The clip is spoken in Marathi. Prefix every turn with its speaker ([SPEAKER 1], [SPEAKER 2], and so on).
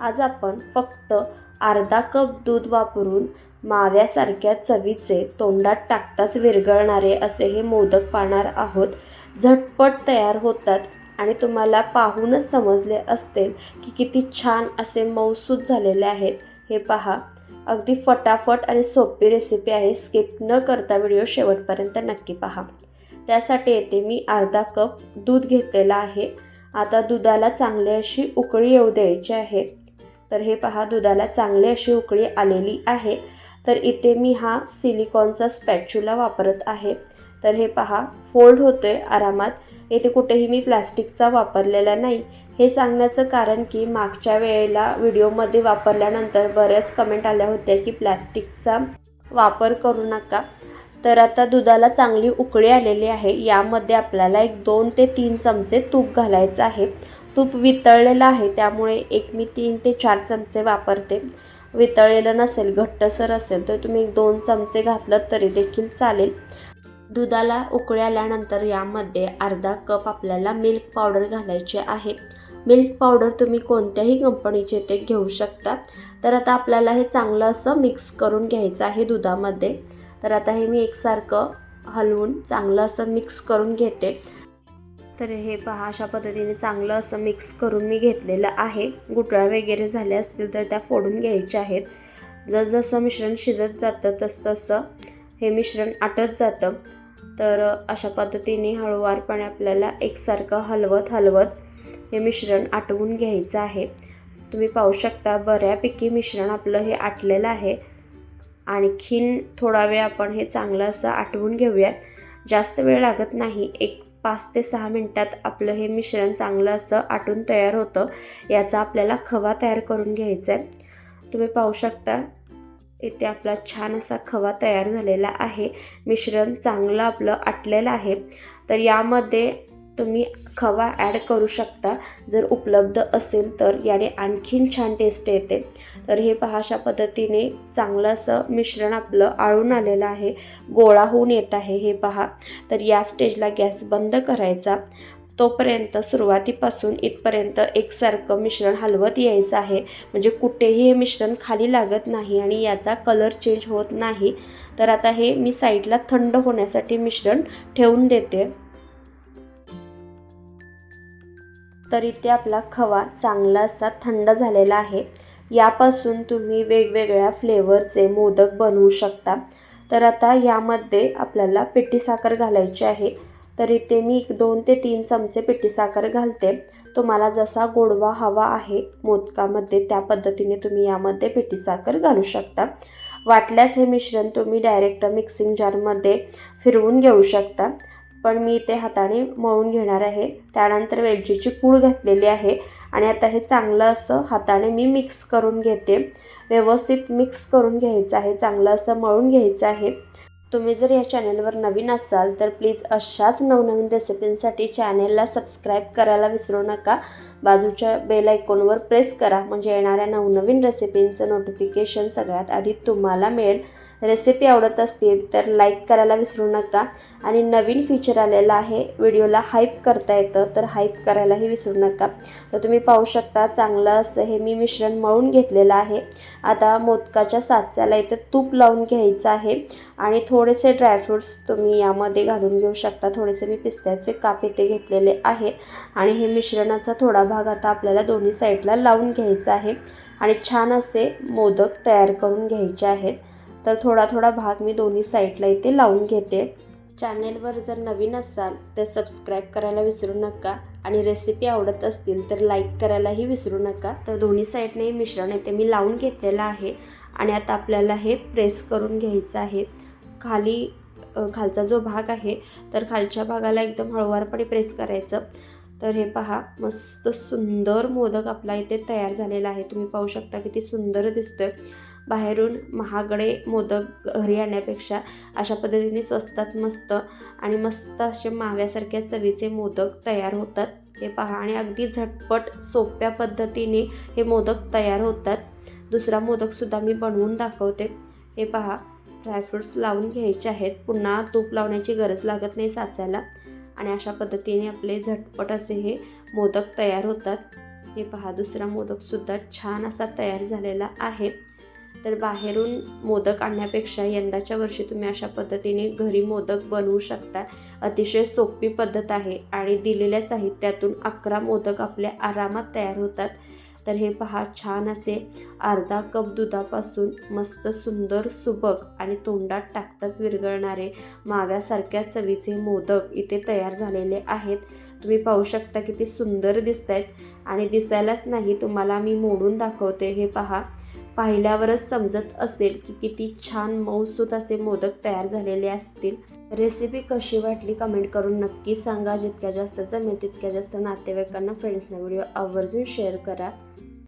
[SPEAKER 1] आज आपण फक्त अर्धा कप दूध वापरून माव्यासारख्या चवीचे तोंडात टाकताच विरघळणारे असे हे मोदक पाहणार आहोत. झटपट तयार होतात आणि तुम्हाला पाहूनच समजले असतील की किती छान असे मऊसूद झालेले आहेत. हे पहा. अगदी फटाफट आणि सोपी रेसिपी आहे. स्किप न करता व्हिडिओ शेवटपर्यंत नक्की पहा. त्यासाठी येथे मी अर्धा कप दूध घेतलेला आहे. आता दुधाला चांगली अशी उकळी येऊ द्यायची आहे. तर हे पहा दुधाला चांगली अशी उकळी आलेली आहे. तर इथे मी हा सिलिकॉनचा स्पॅच्युला वापरत आहे. तर हे पहा फोल्ड होतो आहे आरामात. येथे कुठेही मी प्लास्टिकचा वापरलेला नाही. हे सांगण्याचं कारण की मागच्या वेळेला व्हिडिओमध्ये वापरल्यानंतर बऱ्याच कमेंट आल्या होत्या की प्लास्टिकचा वापर करू नका. तर आता दुधाला चांगली उकळी आलेली आहे. यामध्ये आपल्याला एक दोन ते तीन चमचे तूप घालायचं आहे. तूप वितळलेलं आहे त्यामुळे एक मी तीन ते चार चमचे वापरते. वितळलेलं नसेल घट्टसर असेल तर तुम्ही एक दोन चमचे घातलं तरी देखील चालेल. दुधाला उकळी आल्यानंतर यामध्ये अर्धा कप आपल्याला मिल्क पावडर घालायचे आहे. मिल्क पावडर तुम्ही कोणत्याही कंपनीचे ते घेऊ शकता. तर आता आपल्याला हे चांगलं असं मिक्स करून घ्यायचं आहे दुधामध्ये. तर आता हे मी एकसारखं हलवून चांगलं असं मिक्स करून घेते. तर हे पहा अशा पद्धतीने चांगलं असं मिक्स करून मी घेतलेलं आहे. गुटळ्या वगैरे झाल्या असतील तर त्या फोडून घ्यायच्या आहेत. जसजसं मिश्रण शिजत जातं तसं तसं हे मिश्रण आटत जातं. तर अशा पद्धतीने हळूवारपणे आपल्याला एकसारखं हलवत हलवत हे मिश्रण आटवून घ्यायचं आहे. तुम्ही पाहू शकता बऱ्यापैकी मिश्रण आपलं हे आटलेलं आहे. आणखीन थोडा वेळ आपण हे चांगलं असं आटवून घेऊयात. जास्त वेळ लागत नाही. एक पाच ते सहा मिनटात आपलं हे मिश्रण चांगलं असं आटून तयार होतं. याचा आपल्याला खवा तयार करून घ्यायचा आहे. तुम्ही पाहू शकता इथे आपला छान असा खवा तयार झालेला आहे. मिश्रण चांगलं आपलं आटलेलं आहे. तर यामध्ये तुम्ही खवा ॲड करू शकता. जर उपलब्ध असेल तर याने आणखीन छान टेस्ट येते. तर हे पहा अशा पद्धतीने चांगलं असं मिश्रण आपलं आळून आलेलं आहे. गोळा होऊन येत आहे हे पहा. तर या स्टेजला गॅस बंद करायचा. तोपर्यंत सुरुवातीपासून इथपर्यंत एकसारखं मिश्रण हलवत यायचं आहे. म्हणजे कुठेही हे मिश्रण खाली लागत नाही आणि याचा कलर चेंज होत नाही. तर आता हे मी साईडला थंड होण्यासाठी मिश्रण ठेवून देते. तर इथे आपला खवा चांगला असा थंड झालेला आहे. यापासून तुम्ही वेगवेगळ्या फ्लेवरचे मोदक बनवू शकता. तर आता यामध्ये आपल्याला पिठी साखर घालायची आहे. तर इथे मी एक दोन ते तीन चमचे पिठी साखर घालते. तुम्हाला जसा गोडवा हवा आहे मोदकामध्ये त्या पद्धतीने तुम्ही यामध्ये पिठी साखर घालू शकता. वाटल्यास हे मिश्रण तुम्ही डायरेक्ट मिक्सिंग जारमध्ये फिरवून घेऊ शकता. पण मी ते हाताने मळून घेणार आहे. त्यानंतर वेलचीची पूड घातलेली आहे आणि आता हे चांगलं असं हाताने मी मिक्स करून घेते. व्यवस्थित मिक्स करून घ्यायचं आहे चांगलं असं मळून घ्यायचं आहे. तुम्ही जर या चॅनलवर नवीन असाल तर प्लीज अशाच नवनवीन रेसिपींसाठी चॅनेलला सबस्क्राईब करायला विसरू नका. बाजूच्या बेल आयकॉनवर प्रेस करा म्हणजे येणाऱ्या नवनवीन रेसिपींचं नोटिफिकेशन सगळ्यात आधी तुम्हाला मिळेल. रेसिपी आवडत असतील तर लाईक करायला विसरू नका. आणि नवीन फीचर आलेलं आहे व्हिडिओला हाईप करता येतं तर हाईप करायलाही विसरू नका. तर तुम्ही पाहू शकता चांगलं असं हे मी मिश्रण मळून घेतलेलं आहे. आता मोदकाच्या साच्याला इथं तूप लावून घ्यायचं आहे. आणि थोडेसे ड्रायफ्रूट्स तुम्ही यामध्ये घालून घेऊ शकता. थोडेसे मी पिस्त्याचे काप इथे घेतलेले आहे. आणि हे मिश्रणाचा थोडा भाग आता आपल्याला दोन्ही साईडला लावून घ्यायचा आहे. आणि छान असे मोदक तयार करून घ्यायचे आहेत. तर थोडा थोडा भाग मी दोन्ही साईडला इथे लावून घेते. चॅनेलवर जर नवीन असाल तर सबस्क्राईब करायला विसरू नका आणि रेसिपी आवडत असतील तर लाईक करायलाही विसरू नका. तर दोन्ही साईडने मिश्रण येते मी लावून घेतलेलं आहे आणि आता आपल्याला हे प्रेस करून घ्यायचं आहे. खाली खालचा जो भाग आहे तर खालच्या भागाला एकदम हळूवारपणे प्रेस करायचं. तर हे पहा मस्त सुंदर मोदक आपला इथे तयार झालेला आहे. तुम्ही पाहू शकता किती सुंदर दिसतोय. बाहेरून महागडे मोदक घरी आणण्यापेक्षा अशा पद्धतीने स्वस्तात मस्त आणि मस्त असे माव्यासारख्या चवीचे मोदक तयार होतात. हे पहा आणि अगदी झटपट सोप्या पद्धतीने हे मोदक तयार होतात. दुसरा मोदकसुद्धा मी बनवून दाखवते. हे पहा ड्रायफ्रूट्स लावून घ्यायचे आहेत. पुन्हा तूप लावण्याची गरज लागत नाही साचायला. आणि अशा पद्धतीने आपले झटपट असे हे मोदक तयार होतात. हे पहा दुसरा मोदकसुद्धा छान असा तयार झालेला आहे. तर बाहेरून मोदक आणण्यापेक्षा यंदाच्या वर्षी तुम्ही अशा पद्धतीने घरी मोदक बनवू शकता. अतिशय सोपी पद्धत आहे आणि दिलेल्या साहित्यातून अकरा मोदक आपल्या आरामात तयार होतात. तर हे पहा छान असे अर्धा कप दुधापासून मस्त सुंदर सुबक आणि तोंडात टाकताच विरघळणारे माव्यासारख्या चवीचे मोदक इथे तयार झालेले आहेत. तुम्ही पाहू शकता किती सुंदर दिसत आहेत आणि दिसायलाच नाही तुम्हाला मी मोडून दाखवते. हे पहा पाहिल्यावरच समजत असेल की किती छान मऊसूत असे मोदक तयार झालेले असतील. रेसिपी कशी वाटली कमेंट करून नक्की सांगा. जितक्या जास्त जमेल तितक्या जास्त नातेवाईकांना फ्रेंड्सना व्हिडिओ आवर्जून शेअर करा.